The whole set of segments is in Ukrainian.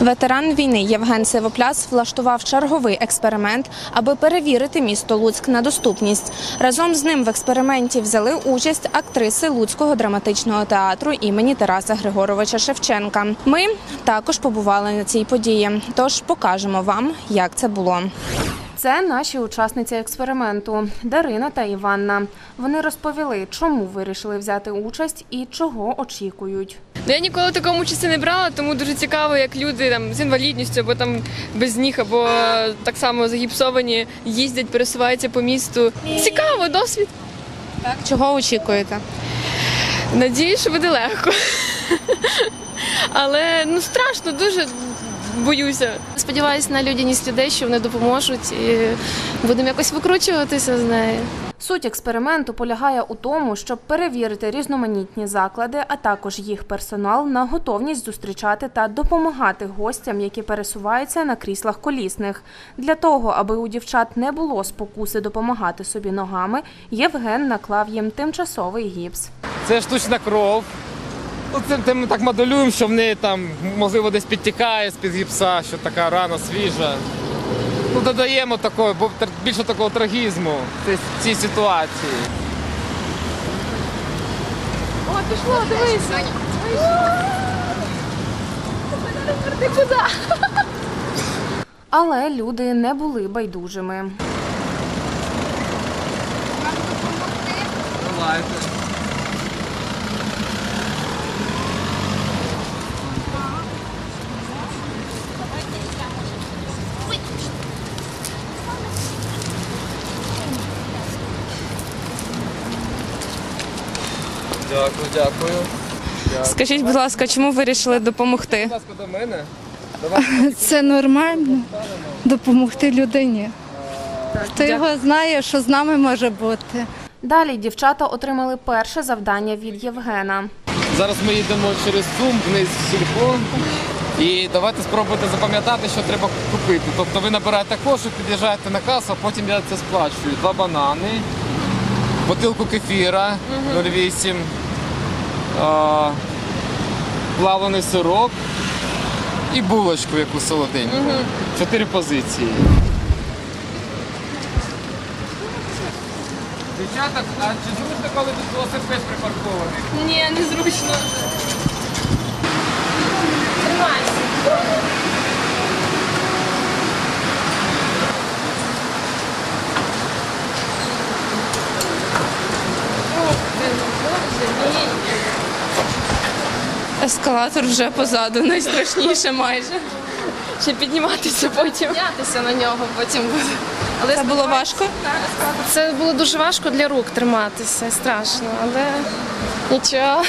Ветеран війни Євген Сивопляс влаштував черговий експеримент, аби перевірити місто Луцьк на доступність. Разом з ним в експерименті взяли участь актриси Луцького драматичного театру імені Тараса Григоровича Шевченка. Ми також побували на цій події, тож покажемо вам, як це було. Це наші учасниці експерименту Дарина та Іванна. Вони розповіли, чому вирішили взяти участь і чого очікують. Ну, я ніколи в такому участі не брала, тому дуже цікаво, як люди там з інвалідністю або там без ніг, або так само загіпсовані, їздять, пересуваються по місту. Цікаво, досвід. Так, чого очікуєте? Надіюсь, що буде легко. Але ну страшно, дуже боюся. Сподіваюся на людяність людей, що вони допоможуть і будемо якось викручуватися з неї. Суть експерименту полягає у тому, щоб перевірити різноманітні заклади, а також їх персонал на готовність зустрічати та допомагати гостям, які пересуваються на кріслах колісних. Для того, аби у дівчат не було спокуси допомагати собі ногами, Євген наклав їм тимчасовий гіпс. Це штучна кров. Ну, це, ми так моделюємо, що в неї там можливо десь підтікає з-під гіпса, що така рана свіжа. Ну, додаємо такого, бо більше такого трагізму в цій- ситуації. в цій ситуації. Але люди не були байдужими. Давайте. Дякую, дякую. Скажіть, будь ласка, чому ви вирішили допомогти? Ласка, до мене. Це нормально допомогти людині. Хто його знає, що з нами може бути. Далі дівчата отримали перше завдання від Євгена. Зараз ми їдемо через Сум вниз в сільпо. І давайте спробуйте запам'ятати, що треба купити. Тобто ви набираєте кошик, під'їжджаєте на касу, а потім я це сплачую. Два банани, бутилку кефіра 0,8, а, плавлений сирок і булочку яку солоденьку. Чотири позиції. Дівчата, а чи зручно, коли тут велосипед припаркований? Ні, незручно. Ескалатор вже позаду, найстрашніше майже. Ще підніматися потім. Піднятися на нього потім буде. Але Це було важко? це було дуже важко для рук триматися, страшно, але нічого.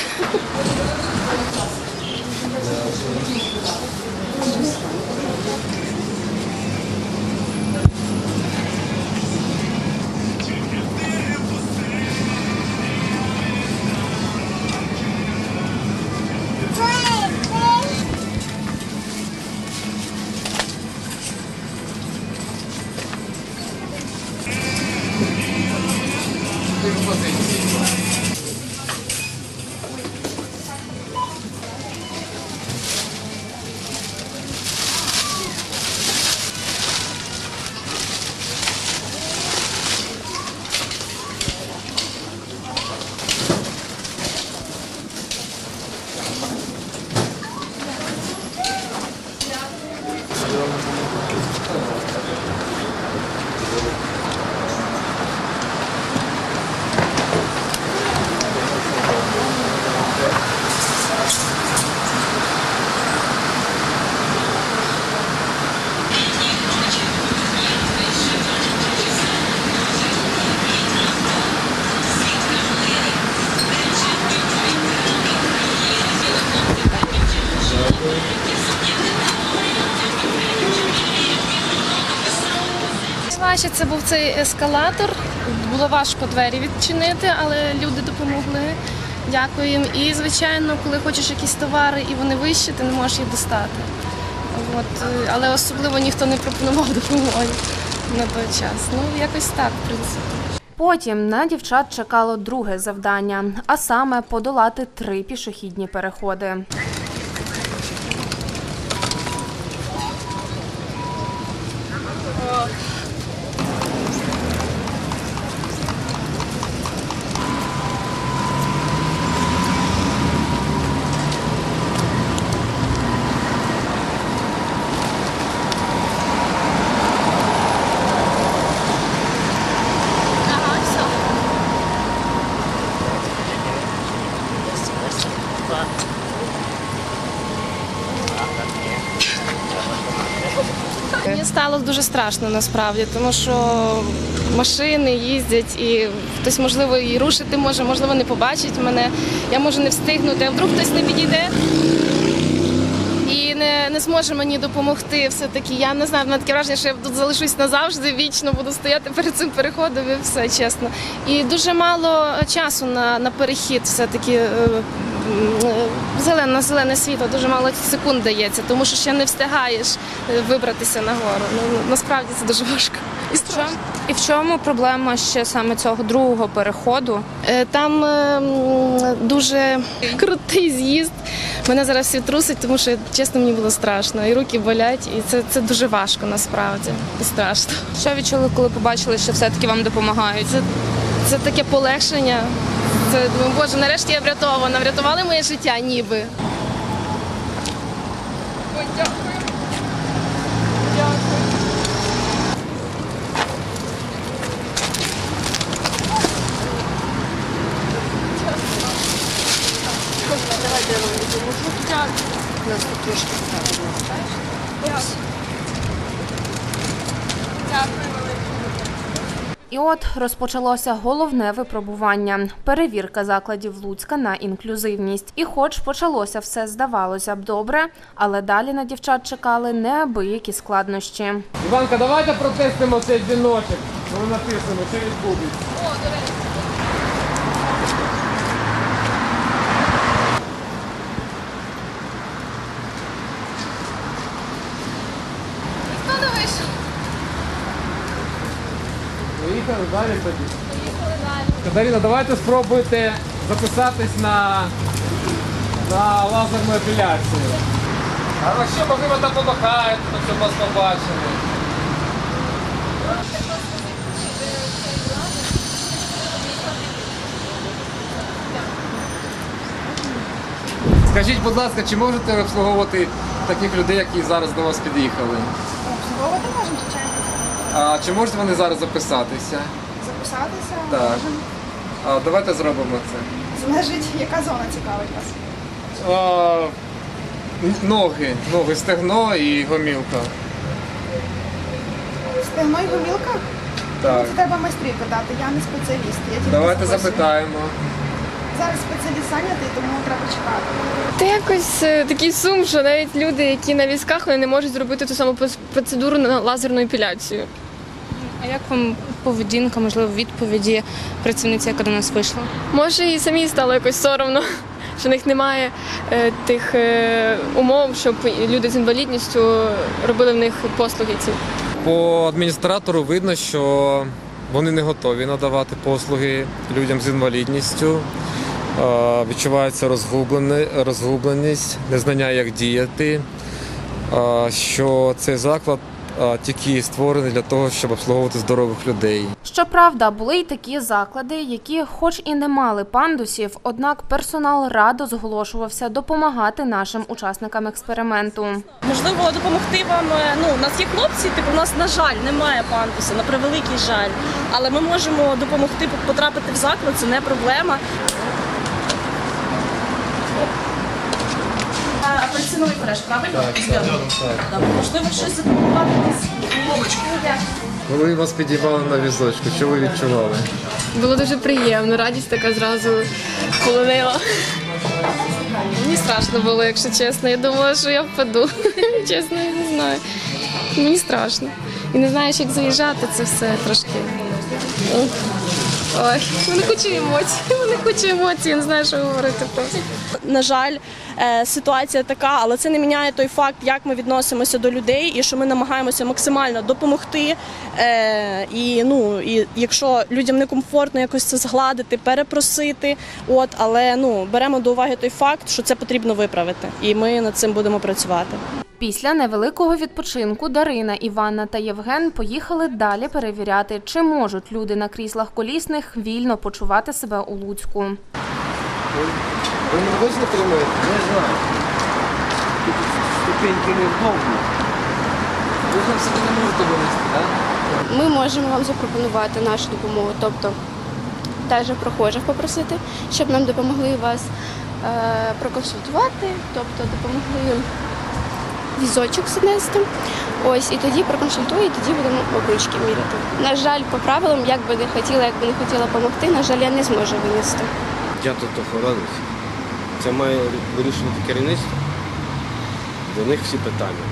Важче це був цей ескалатор. Було важко двері відчинити, але люди допомогли. Дякую їм. І, звичайно, коли хочеш якісь товари і вони вищі, ти не можеш їх достати. От, е, але особливо ніхто не пропонував допомоги на той час. Ну, якось так, в принципі. Потім на дівчат чекало друге завдання, а саме подолати три пішохідні переходи. мені стало дуже страшно насправді, тому що машини їздять і хтось, можливо, і рушити може, можливо, не побачить мене. Я можу не встигнути, а вдруг хтось не підійде і не, не зможе мені допомогти. Все-таки я не знаю, мене таке враження, що я тут залишусь назавжди, вічно буду стояти перед цим переходом і все чесно. І дуже мало часу на, на перехід, все-таки. Е, Зелене, світло дуже мало секунд дається, тому що ще не встигаєш е, вибратися нагору. Ну насправді це дуже важко. І страшно. І в чому проблема ще саме цього другого переходу? Е, Там е, дуже крутий з'їзд. Мене зараз всі трусить, тому що чесно мені було страшно. І руки болять, і це, це дуже важко насправді. І страшно. Що відчули, коли побачили, що все-таки вам допомагають? Це, це таке полегшення. Це думаю, боже, нарешті я врятована. Врятували моє життя, ніби. І от розпочалося головне випробування перевірка закладів Луцька на інклюзивність. І, хоч почалося все здавалося б добре, але далі на дівчат чекали неабиякі складнощі. Іванка, давайте протестимо цей дзвіночок. Воно написано, чи відбудеться. Хто не вийшов? Поїхали далі тоді. Поїхали далі. Катерина, давайте спробуйте записатись на, на лазерну епіляцію. А ще можливо там помахаєте, щоб вас побачили. Скажіть, будь ласка, чи можете обслуговувати таких людей, які зараз до вас під'їхали? Обслуговувати можемо, звичайно. А чи можуть вони зараз записатися? Записатися Так. А, давайте зробимо це. Залежить, яка зона цікавить вас. А, ноги, ноги, стегно і гомілка. Стегно і гомілка? Так. Це треба майстрів питати, я не спеціаліст. Я тільки Давайте записую. запитаємо. Зараз спеціаліст зайнятий, тому треба чекати. Та якось е, такий сум, що навіть люди, які на візках, вони не можуть зробити ту саму пос- процедуру на лазерну епіляцію. А як вам поведінка, можливо, відповіді працівниці, яка до нас вийшла? Може, і самі стало якось соромно, що в них немає е, тих е, умов, щоб люди з інвалідністю робили в них послуги ці. По адміністратору видно, що вони не готові надавати послуги людям з інвалідністю. Відчувається розгублені- розгубленість, незнання, як діяти. Що цей заклад тільки створений для того, щоб обслуговувати здорових людей. Щоправда, були й такі заклади, які, хоч і не мали пандусів, однак персонал радо зголошувався допомагати нашим учасникам експерименту. Можливо, допомогти вам. е, Ну, у нас є хлопці, типу, у нас, на жаль, немає пандуса, на превеликий жаль. Але ми можемо допомогти потрапити в заклад, це не проблема. Апельсиновий фреш, правильно? Так, Можливо, щось запропонувати. Коли вас підіймали на візочку, що ви відчували? Було дуже приємно, радість така зразу полонила. Мені страшно було, якщо чесно. Я думала, що я впаду. Чесно, я не знаю. Мені страшно. І не знаєш, як заїжджати це все трошки. Ой, мене куча емоцій, мене куча емоцій, не знаю, що говорити просто. На жаль, е, ситуація така, але це не міняє той факт, як ми відносимося до людей, і що ми намагаємося максимально допомогти. Е, І ну і якщо людям некомфортно якось це згладити, перепросити, от але ну беремо до уваги той факт, що це потрібно виправити, і ми над цим будемо працювати. Після невеликого відпочинку Дарина, Іванна та Євген поїхали далі перевіряти, чи можуть люди на кріслах колісних вільно почувати себе у Луцьку. Ви не тримаєте? Не знаю. ступеньки невдобно. Ви собі не можете винести, так? Ми можемо вам запропонувати нашу допомогу, тобто теж прохожих попросити, щоб нам допомогли вас е, проконсультувати, тобто допомогли візочок занести. Ось і тоді проконсультую, і тоді будемо обручки міряти. На жаль, по правилам, як би не хотіла, як би не хотіла допомогти, на жаль, я не зможу винести. Я тут охоронець. Це має вирішувати керівництво. До них всі питання.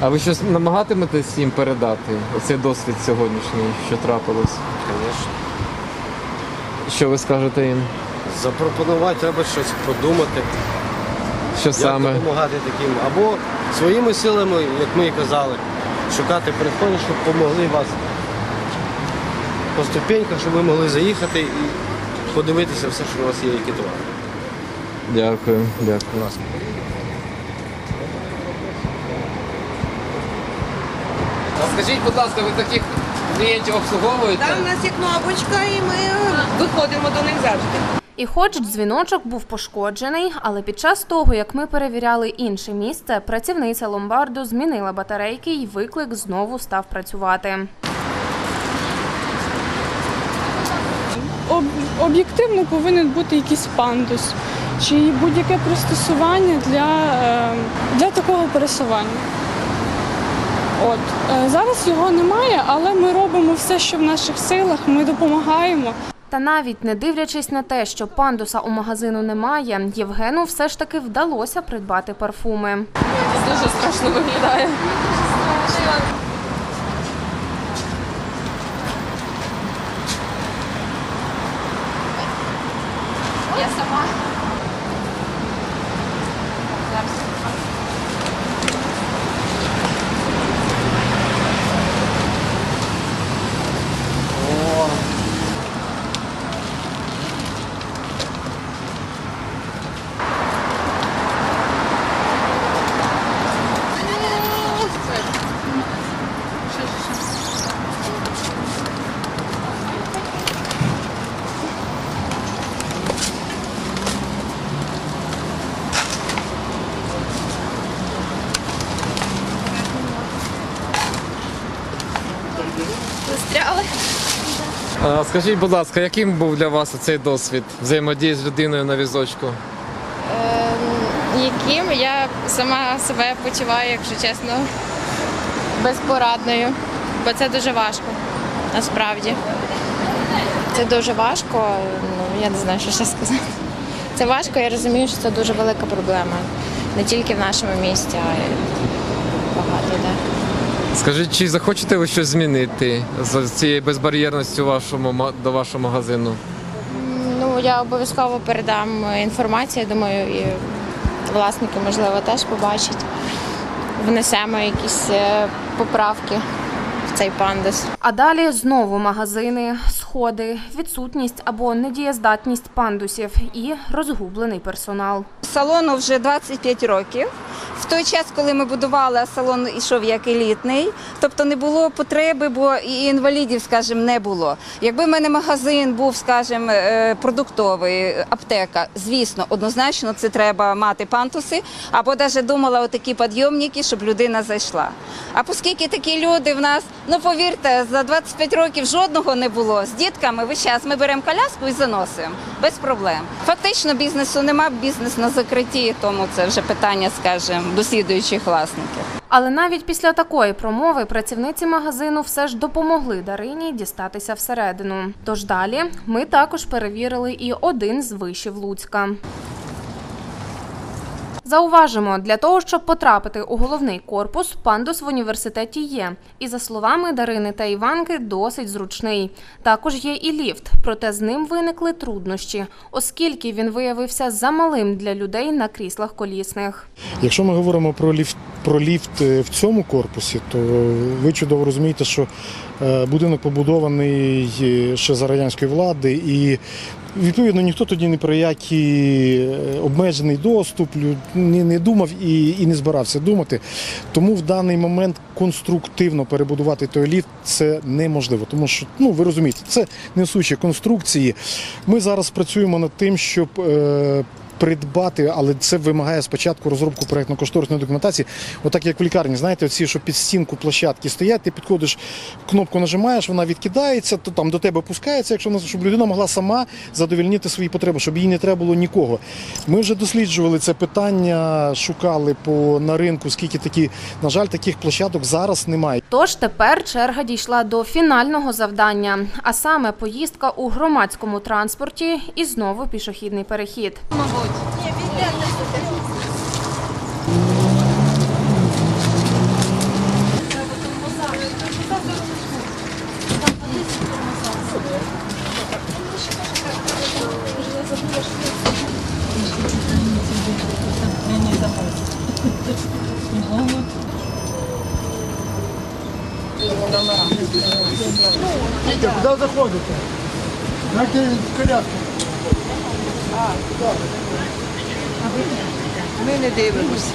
А ви щось намагатиметесь їм передати? Оцей досвід сьогоднішній, що трапилось? Звісно. Що ви скажете їм? Запропонувати треба щось подумати, Що як саме? допомагати таким. Або своїми силами, як ми і казали, шукати переходи, щоб допомогли вас по ступеньках, щоб ви могли заїхати і подивитися все, що у вас є, які товари. Дякую, дякую. Ласка. Скажіть, будь ласка, ви таких клієнтів обслуговуєте? Там у нас є кнопочка, і ми виходимо до них завжди. І хоч дзвіночок був пошкоджений, але під час того, як ми перевіряли інше місце, працівниця ломбарду змінила батарейки і виклик знову став працювати. об- об'єктивно повинен бути якийсь пандус чи будь-яке пристосування для, е, для такого пересування. От е, зараз його немає, але ми робимо все, що в наших силах. Ми допомагаємо. Та навіть не дивлячись на те, що пандуса у магазину немає, Євгену все ж таки вдалося придбати парфуми. Дуже страшно виглядає. Скажіть, будь ласка, яким був для вас цей досвід взаємодії з людиною на візочку? Яким я сама себе почуваю, якщо чесно, безпорадною, бо це дуже важко, насправді. Це дуже важко, ну я не знаю, що ще сказати. Це важко, я розумію, що це дуже велика проблема. Не тільки в нашому місті, а й багато де. Скажіть, чи захочете ви щось змінити з цією безбар'єрністю вашому ма- до вашого магазину? Ну, я обов'язково передам інформацію, думаю, і власники, можливо, теж побачать. Внесемо якісь е, поправки в цей пандус. А далі знову магазини, сходи, відсутність або недієздатність пандусів і розгублений персонал. Салону вже 25 років. Той час, коли ми будували, а салон йшов як елітний, тобто не було потреби, бо і інвалідів, скажімо, не було. Якби в мене магазин був, скажімо, е, продуктовий, аптека, звісно, однозначно це треба мати пантуси, або навіть думала отакі підйомники, щоб людина зайшла. А оскільки такі люди в нас, ну повірте, за 25 років жодного не було. З дітками весь час ми беремо коляску і заносимо без проблем. Фактично бізнесу нема, бізнес на закритті, тому це вже питання, скажімо, до слідуючих власників. Але навіть після такої промови працівниці магазину все ж допомогли Дарині дістатися всередину. Тож далі ми також перевірили і один з вишів Луцька. Зауважимо, для того, щоб потрапити у головний корпус, пандус в університеті є. І за словами Дарини та Іванки, досить зручний. Також є і ліфт, проте з ним виникли труднощі, оскільки він виявився замалим для людей на кріслах колісних. Якщо ми говоримо про ліфт, про ліфт е, в цьому корпусі, то ви чудово розумієте, що е, будинок побудований е, ще за радянської влади, і відповідно ніхто тоді ні про який обмежений доступ не, не думав і, і не збирався думати. Тому в даний момент конструктивно перебудувати той ліфт це неможливо, тому що ну ви розумієте, це несучі конструкції. Ми зараз працюємо над тим, щоб. Придбати, але це вимагає спочатку розробку проєктно-кошторисної документації. Отак як в лікарні, знаєте, оці, що під стінку площадки стоять, ти підходиш, кнопку нажимаєш, вона відкидається, то там до тебе пускається, якщо щоб людина могла сама задовільнити свої потреби, щоб їй не треба було нікого. Ми вже досліджували це питання, шукали по на ринку, скільки такі, на жаль, таких площадок зараз немає. Тож тепер черга дійшла до фінального завдання, а саме поїздка у громадському транспорті і знову пішохідний перехід. Куди заходите? Дайте коляску. Ми не дивимося.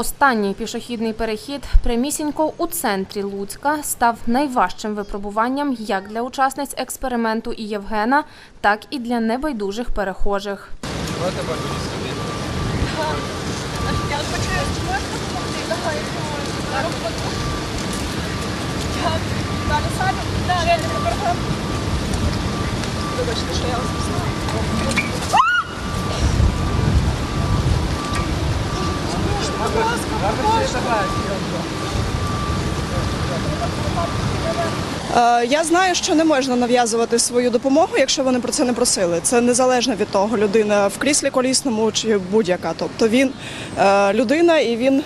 Останній пішохідний перехід прямісінько у центрі Луцька став найважчим випробуванням як для учасниць експерименту і Євгена, так і для небайдужих перехожих. Е, Я знаю, що не можна нав'язувати свою допомогу, якщо вони про це не просили. Це незалежно від того, людина в кріслі колісному чи будь-яка. Тобто він е, людина і він.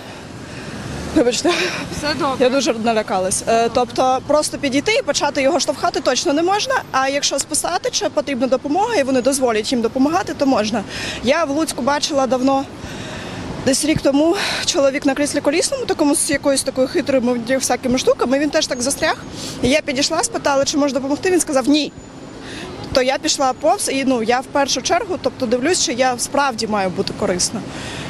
Вибачте, Все добре. я дуже налякалась. Е, Тобто, просто підійти і почати його штовхати точно не можна. А якщо списати, чи потрібна допомога, і вони дозволять їм допомагати, то можна. Я в Луцьку бачила давно. Десь рік тому чоловік на кріслі колісному, такому з якоюсь такою хитрою всякими штуками, він теж так застряг. Я підійшла, спитала, чи може допомогти. Він сказав ні. То я пішла повз, і ну я в першу чергу, тобто дивлюсь, що я справді маю бути корисна.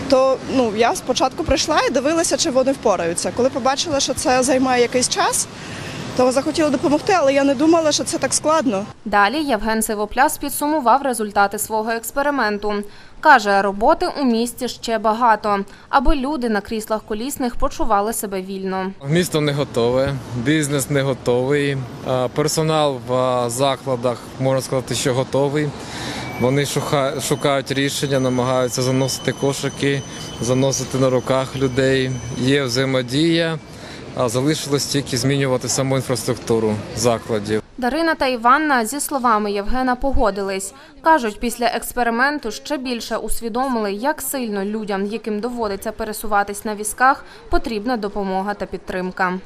То ну я спочатку прийшла і дивилася, чи вони впораються. Коли побачила, що це займає якийсь час, то захотіла допомогти, але я не думала, що це так складно. Далі Євген Сивопляс підсумував результати свого експерименту. Каже, роботи у місті ще багато, аби люди на кріслах колісних почували себе вільно. Місто не готове, бізнес не готовий, персонал в закладах можна сказати, що готовий. Вони шукають рішення, намагаються заносити кошики, заносити на руках людей. Є взаємодія, а залишилось тільки змінювати саму інфраструктуру закладів. Дарина та Іванна зі словами Євгена погодились. Кажуть, після експерименту ще більше усвідомили, як сильно людям, яким доводиться пересуватись на візках, потрібна допомога та підтримка.